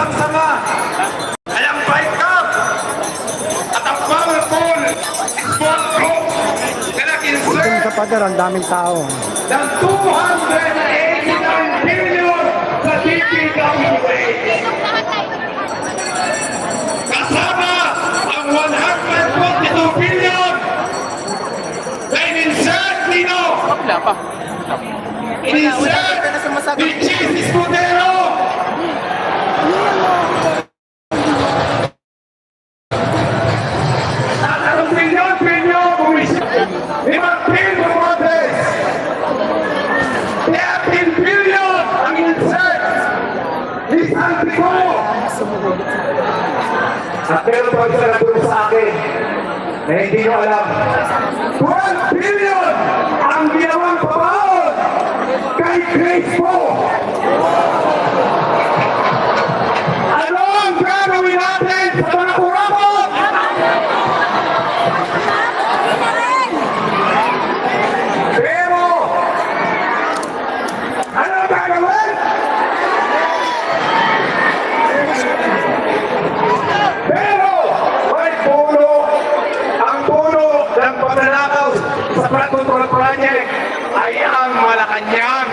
isang sama ay ang Bike Cup at ang powerful sport group na nag-insert sa pader, ang daming tao. ng 289 billion sa DPWH. Kasama ang 142 billion na in-insert nino. In-insert ni Chief Escudero. Ni Santiago. At meron nagturo sa akin na hindi nyo alam. 12 billion ang ginawang pabaon kay Grace po. ng pagnanakaw sa flood control project ay ang Malacanang.